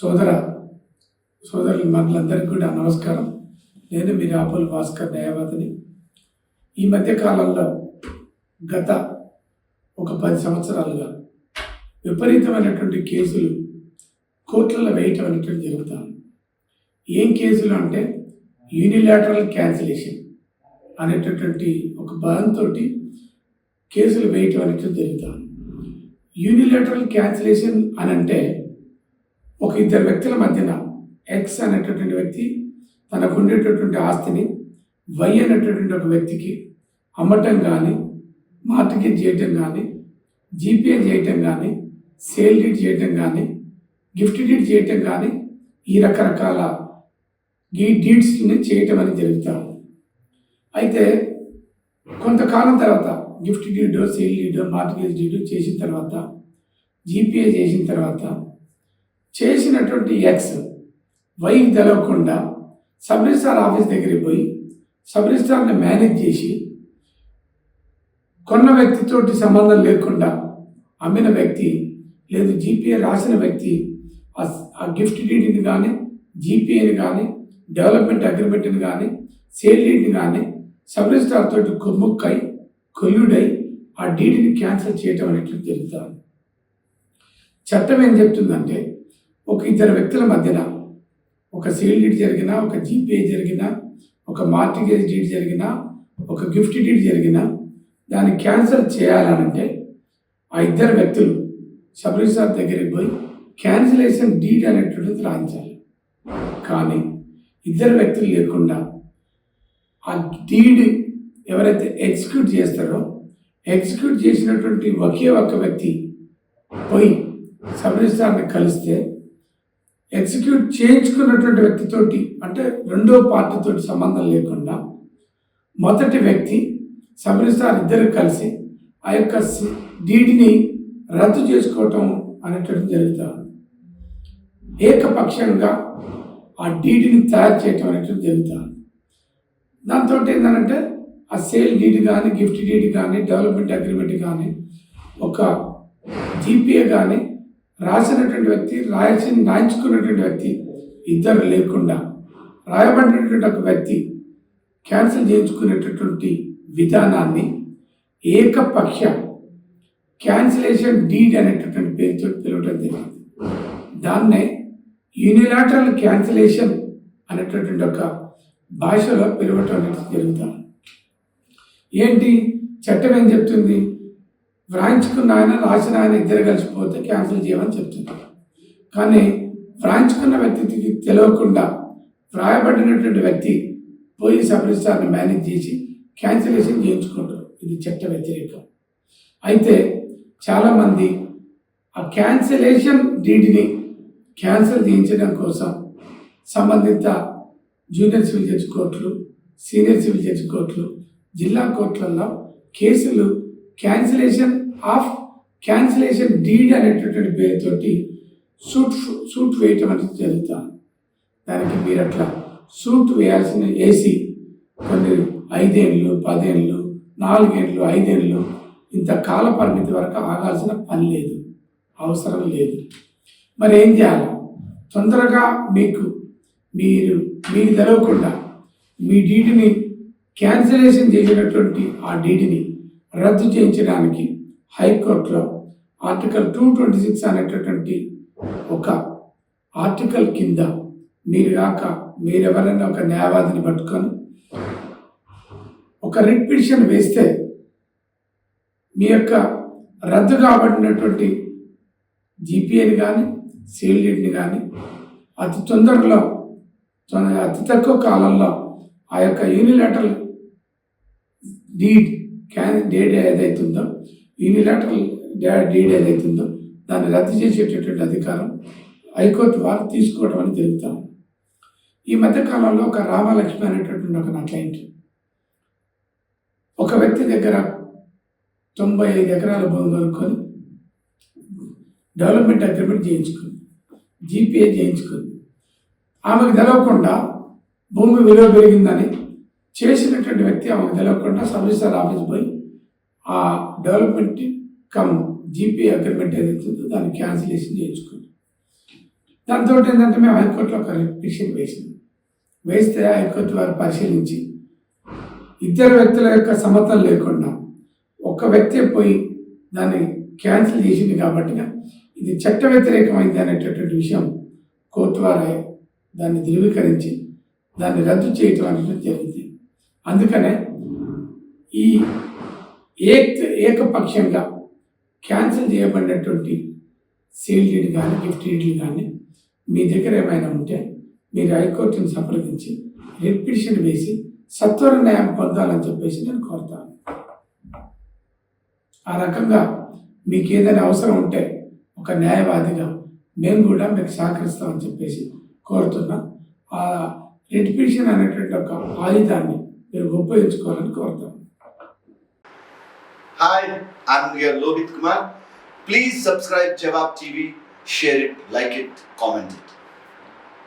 సోదర సోదరులు మనలందరికీ కూడా నమస్కారం నేను మీ రాపుల్ భాస్కర్ న్యాయవాదిని ఈ మధ్య కాలంలో గత ఒక పది సంవత్సరాలుగా విపరీతమైనటువంటి కేసులు కోర్టులలో వేయటం అనేటువంటి జరుగుతాను ఏం కేసులు అంటే యూనిలాటరల్ క్యాన్సిలేషన్ అనేటటువంటి ఒక భయంతో కేసులు వేయటం అనేటువంటి జరుగుతాను యూనిలేటరల్ క్యాన్సిలేషన్ అని అంటే ఒక ఇద్దరు వ్యక్తుల మధ్యన ఎక్స్ అనేటటువంటి వ్యక్తి తనకు ఉండేటటువంటి ఆస్తిని వై అనేటటువంటి ఒక వ్యక్తికి అమ్మటం కానీ మార్టికేజ్ చేయటం కానీ జీపే చేయటం కానీ సేల్ డీడ్ చేయటం కానీ గిఫ్ట్ డీడ్ చేయటం కానీ ఈ రకరకాల ఈ డీడ్స్ని చేయటం అని జరుగుతాం అయితే కొంతకాలం తర్వాత gift deed sale deed mortgage deed చేసిన తర్వాత జీపీఏ చేసిన తర్వాత చేసినటువంటి ఎక్స్ వై తెలవకుండా సబ్ రిజిస్టార్ ఆఫీస్ దగ్గరికి పోయి సబ్ రిజిస్టార్ని మేనేజ్ చేసి కొన్న వ్యక్తితోటి సంబంధం లేకుండా అమ్మిన వ్యక్తి లేదు జీపీఏ రాసిన వ్యక్తి ఆ గిఫ్ట్ డీడీని కానీ జీపీఏని కానీ డెవలప్మెంట్ అగ్రిమెంట్ని కానీ సేల్ డీడ్ని కానీ సబ్ రిజిస్టార్ తోటి కొమ్ముక్కై కొల్లుడై ఆ డీడీని క్యాన్సిల్ చేయటం అనేటువంటి జరుగుతుంది చట్టం ఏం చెప్తుందంటే ఒక ఇద్దరు వ్యక్తుల మధ్యన ఒక సేల్ డీడ్ జరిగిన ఒక జీపే జరిగిన ఒక మార్టిగేజ్ డీడ్ జరిగిన ఒక గిఫ్ట్ డీడ్ జరిగిన దాన్ని క్యాన్సల్ చేయాలనంటే ఆ ఇద్దరు వ్యక్తులు సబ్రిసార్ సార్ దగ్గరికి పోయి క్యాన్సిలేషన్ డీడ్ అనేటువంటిది రాయించాలి కానీ ఇద్దరు వ్యక్తులు లేకుండా ఆ డీడ్ ఎవరైతే ఎగ్జిక్యూట్ చేస్తారో ఎగ్జిక్యూట్ చేసినటువంటి ఒకే ఒక్క వ్యక్తి పోయి సబరీ సార్ని కలిస్తే ఎగ్జిక్యూట్ చేయించుకున్నటువంటి వ్యక్తితోటి అంటే రెండో పార్టీతో సంబంధం లేకుండా మొదటి వ్యక్తి సబరిస్టార్ ఇద్దరు కలిసి ఆ యొక్క డీడీని రద్దు చేసుకోవటం అనేటువంటి జరుగుతుంది ఏకపక్షంగా ఆ డీడీని తయారు చేయటం అనేటువంటి జరుగుతుంది దాంతో ఏంటంటే ఆ సేల్ డీడీ కానీ గిఫ్ట్ డీడీ కానీ డెవలప్మెంట్ అగ్రిమెంట్ కానీ ఒక జీపీఏ కానీ రాసినటువంటి వ్యక్తి రాయసి రాయించుకున్నటువంటి వ్యక్తి ఇద్దరు లేకుండా రాయబడినటువంటి ఒక వ్యక్తి క్యాన్సిల్ చేయించుకునేటటువంటి విధానాన్ని ఏకపక్ష క్యాన్సిలేషన్ డీడ్ అనేటటువంటి పేరుతో పిలవడం జరిగింది దాన్నే యూనిలాటరల్ క్యాన్సిలేషన్ అనేటటువంటి ఒక భాషలో పిలవటం అనేది జరుగుతాం ఏంటి చట్టం ఏం చెప్తుంది వ్రాయించుకున్న ఆయన రాసిన ఆయన ఇద్దరు కలిసిపోతే క్యాన్సిల్ చేయమని చెప్తున్నారు కానీ వ్రాయించుకున్న వ్యక్తికి తెలియకుండా వ్రాయబడినటువంటి వ్యక్తి పోయి సపరిస్తారని మేనేజ్ చేసి క్యాన్సిలేషన్ చేయించుకుంటారు ఇది చట్ట వ్యతిరేకం అయితే చాలామంది ఆ క్యాన్సిలేషన్ డీడీని క్యాన్సిల్ చేయించడం కోసం సంబంధిత జూనియర్ సివిల్ జడ్జి కోర్టులు సీనియర్ సివిల్ జడ్జి కోర్టులు జిల్లా కోర్టులలో కేసులు క్యాన్సిలేషన్ ఆఫ్ క్యాన్సిలేషన్ డీడ్ అనేటటువంటి పేరుతోటి సూట్ సూట్ వేయటం అనేది జరుగుతా దానికి మీరు అట్లా సూట్ వేయాల్సిన ఏసీ కొన్ని ఐదేళ్ళు పదేళ్ళు నాలుగేళ్ళు ఐదేళ్ళు ఇంత కాల పరిమితి వరకు ఆగాల్సిన పని లేదు అవసరం లేదు మరి ఏం చేయాలి తొందరగా మీకు మీరు మీకు తెలవకుండా మీ డీటీని క్యాన్సిలేషన్ చేసినటువంటి ఆ డీటిని రద్దు చేయించడానికి హైకోర్టులో ఆర్టికల్ టూ ట్వంటీ సిక్స్ అనేటటువంటి ఒక ఆర్టికల్ కింద మీరు కాక మీరెవరైనా ఒక న్యాయవాదిని పట్టుకొని ఒక రిట్ పిటిషన్ వేస్తే మీ యొక్క రద్దు కాబడినటువంటి జీపీఏని కానీ సీల్డీని కానీ అతి తొందరలో అతి తక్కువ కాలంలో ఆ యొక్క యూనిలెటర్ డీడ్ క్యాన్ డేట్ ఏదైతుందో యూనిలాటరల్ డీడ్ ఏదైతుందో దాన్ని రద్దు చేసేటటువంటి అధికారం హైకోర్టు వారు తీసుకోవడం అని జరుగుతాం ఈ మధ్యకాలంలో ఒక రామలక్ష్మి అనేటటువంటి ఒక నా క్లయింట్ ఒక వ్యక్తి దగ్గర తొంభై ఐదు ఎకరాల భూమి కొనుక్కొని డెవలప్మెంట్ అగ్రిమెంట్ చేయించుకుంది జీపీఏ చేయించుకుంది ఆమెకు తెలవకుండా భూమి విలువ పెరిగిందని చేసినటువంటి వ్యక్తి ఆమెకు తెలవకుండా సర్వీసర్ ఆఫీస్ పోయి ఆ డెవలప్మెంట్ కమ్ జీపీ అగ్రిమెంట్ ఏదైతే ఉందో దాన్ని క్యాన్సిలేషన్ చేయించుకుంది దాంతో ఏంటంటే మేము హైకోర్టులో ఒక పిటిషన్ వేసింది వేస్తే హైకోర్టు వారు పరిశీలించి ఇద్దరు వ్యక్తుల యొక్క సమతం లేకుండా ఒక వ్యక్తి పోయి దాన్ని క్యాన్సిల్ చేసింది కాబట్టి ఇది చట్ట వ్యతిరేకమైంది అనేటటువంటి విషయం కోర్టు వారే దాన్ని ధృవీకరించి దాన్ని రద్దు చేయటం అనేది జరిగింది అందుకనే ఈ ఏక ఏకపక్షంగా క్యాన్సిల్ చేయబడినటువంటి సీల్ డీడ్ కానీ గిఫ్ట్ డీడ్లు కానీ మీ దగ్గర ఏమైనా ఉంటే మీరు హైకోర్టును సంప్రదించి రిట్ వేసి సత్వర న్యాయం పొందాలని చెప్పేసి నేను కోరుతాను ఆ రకంగా మీకు ఏదైనా అవసరం ఉంటే ఒక న్యాయవాదిగా మేము కూడా మీకు సహకరిస్తామని చెప్పేసి కోరుతున్నా ఆ రిటిపిషన్ అనేటువంటి ఒక ఆయుధాన్ని మీరు ఉపయోగించుకోవాలని కోరుతాను Hi, I'm Lohit Kumar. Please subscribe Jawab TV, share it, like it, comment it.